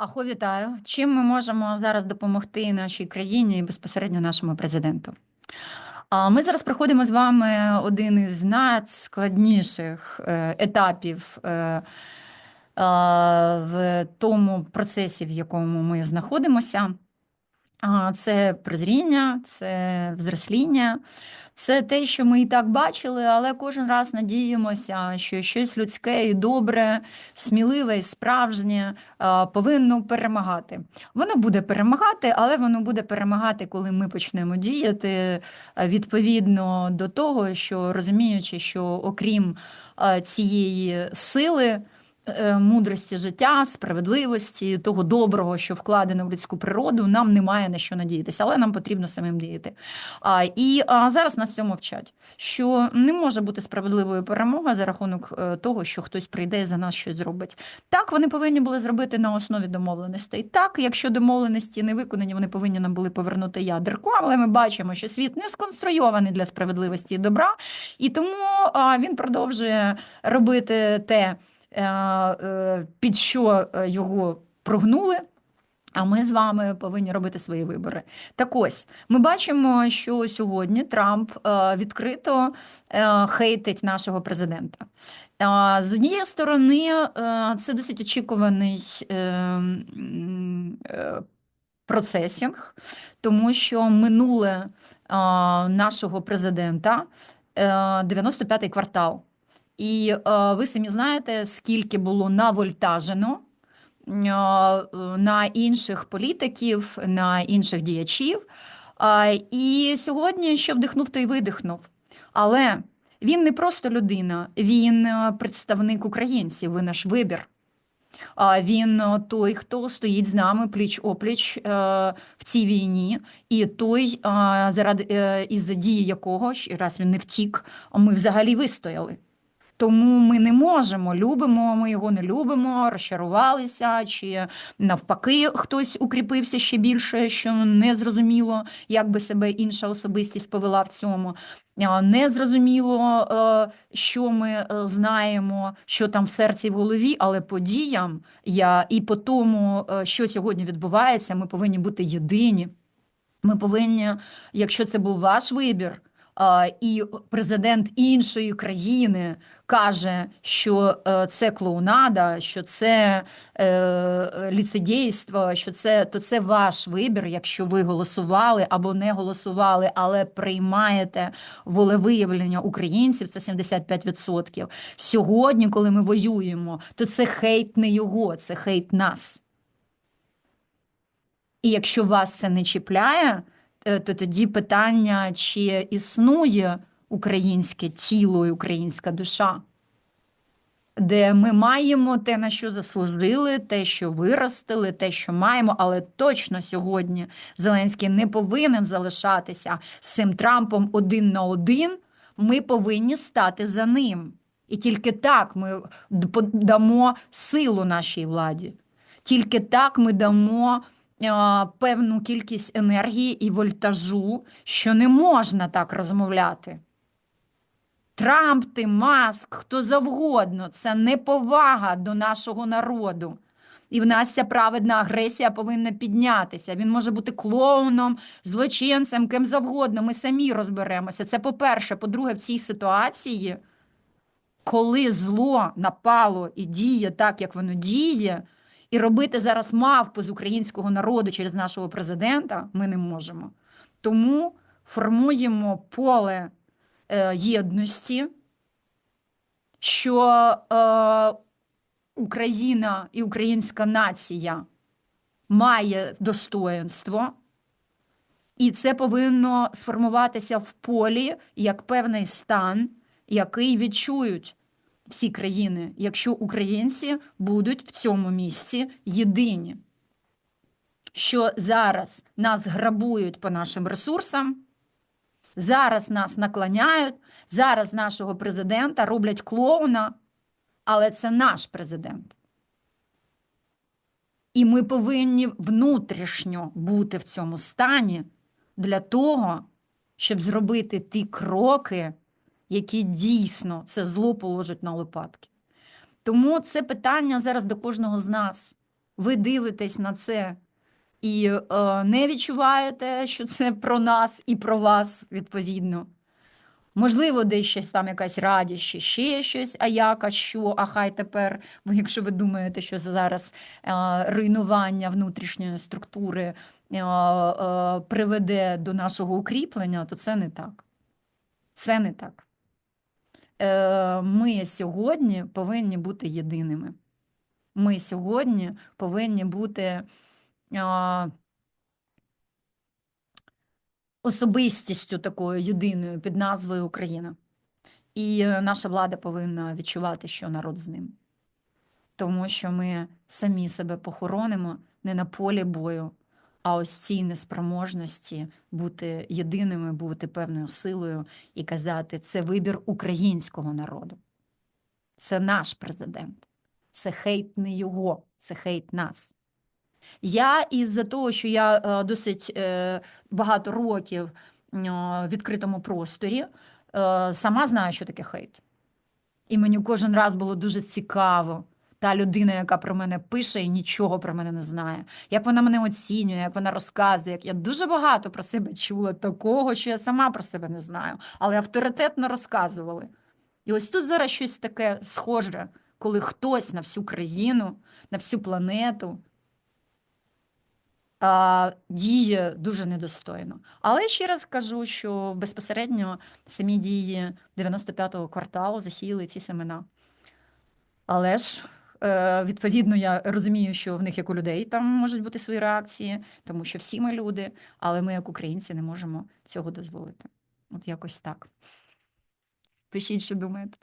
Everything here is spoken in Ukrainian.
Ахо, вітаю. Чим ми можемо зараз допомогти нашій країні і безпосередньо нашому президенту? Ми зараз проходимо з вами один із найскладніших е, етапів е, е, в тому процесі, в якому ми знаходимося. Це прозріння, це взросління, це те, що ми і так бачили, але кожен раз надіємося, що щось людське і добре, сміливе і справжнє повинно перемагати. Воно буде перемагати, але воно буде перемагати, коли ми почнемо діяти відповідно до того, що розуміючи, що окрім цієї сили. Е, Мудрості життя, справедливості, того доброго, що вкладено в людську природу, нам немає на що надіятися, але нам потрібно самим діяти. А, І а, зараз нас цьому вчать, що не може бути справедливою перемога за рахунок е, того, що хтось прийде і за нас щось зробить. Так, вони повинні були зробити на основі домовленостей. Так, якщо домовленості не виконані, вони повинні нам були повернути ядерку. Але ми бачимо, що світ не сконструйований для справедливості і добра, і тому він продовжує робити те, під що е, його прогнули. А ми з вами повинні робити свої вибори. Так ось ми бачимо, що сьогодні Трамп е, відкрито е, хейтить нашого президента. Е, З однієї сторони, е, це досить очікуваний е, е, процесінг, тому що минуле е, нашого президента е, 95-й квартал. І е, ви самі знаєте, скільки було навольтажено е, на інших політиків, на інших діячів. А, І сьогодні що вдихнув, то й видихнув. Але він не просто людина, він е, представник українців, ви наш вибір. Він е, той, хто стоїть з нами пліч опліч е, в цій війні, і той, е, заради е, із-за дії якого, ще раз він не втік, ми взагалі вистояли. Тому ми не можемо, любимо, ми його не любимо, розчарувалися, чи навпаки, хтось укріпився ще більше, що не зрозуміло, як би себе інша особистість повела в цьому. Не зрозуміло, е, що ми е, знаємо, що там в серці і в голові, але по діям я і по тому, е, що сьогодні відбувається, ми повинні бути єдині. Ми повинні, якщо це був ваш вибір, і президент іншої країни каже, що е, це клоунада, що це е, ліцедійство, що це то це ваш вибір, якщо ви голосували або не голосували, але приймаєте волевиявлення українців, це 75%. Сьогодні, коли ми воюємо, то це хейт не його, це хейт нас. І якщо вас це не чіпляє, е, то тоді питання, чи існує українське тіло і українська душа, де ми маємо те, на що заслужили, те, що виростили, те, що маємо, але точно сьогодні Зеленський не повинен залишатися з цим Трампом один на один. Ми повинні стати за ним. І тільки так ми дамо силу нашій владі. Тільки так ми дамо е, певну кількість енергії і вольтажу, що не можна так розмовляти. Трамп, ти, Маск, хто завгодно, це неповага до нашого народу. І в нас ця праведна агресія повинна піднятися. Він може бути клоуном, злочинцем, ким завгодно. Ми самі розберемося. Це по-перше. По-друге, в цій ситуації, коли зло напало і діє так, як воно діє, і робити зараз мавпу з українського народу через нашого президента ми не можемо. Тому формуємо поле е, єдності, що е, Україна і українська нація має достоинство, і це повинно сформуватися в полі як певний стан, який відчують всі країни, якщо українці будуть в цьому місці єдині. Що зараз нас грабують по нашим ресурсам, зараз нас наклоняють, зараз нашого президента роблять клоуна, але це наш президент. І ми повинні внутрішньо бути в цьому стані для того, щоб зробити ті кроки, які дійсно це зло положать на лопатки. Тому це питання зараз до кожного з нас. ви дивитесь на це і е, не відчуваєте, що це про нас і про вас відповідно. Можливо, десь щось там якась радість, чи ще щось, а як, а що, а хай тепер, бо якщо ви думаєте, що зараз е, руйнування внутрішньої структури е, е, приведе до нашого укріплення, то це не так. Це не так. Е, Ми сьогодні повинні бути єдиними. Ми сьогодні повинні бути особистістю такою єдиною під назвою Україна. І наша влада повинна відчувати, що народ з ним. Тому що ми самі себе похоронимо не на полі бою, а ось цій неспроможності бути єдиними, бути певною силою і казати, це вибір українського народу. Це наш президент. Це хейт не його, це хейт нас. Я із-за того, що я е, досить е, багато років е, в відкритому просторі, сама знаю, що таке хейт. І мені кожен раз було дуже цікаво. Та людина, яка про мене пише і нічого про мене не знає, як вона мене оцінює, як вона розказує, як я дуже багато про себе чула, такого, що я сама про себе не знаю, але авторитетно розказували. І ось тут зараз щось таке схоже, коли хтось на всю країну, на всю планету діє дуже недостойно. Але ще раз кажу, що безпосередньо самі дії 95-го кварталу засіяли ці семена. Але ж, відповідно, я розумію, що в них, як у людей, там можуть бути свої реакції, тому що всі ми люди, але ми, як українці, не можемо цього дозволити. От якось так. Пишіть, що думаєте.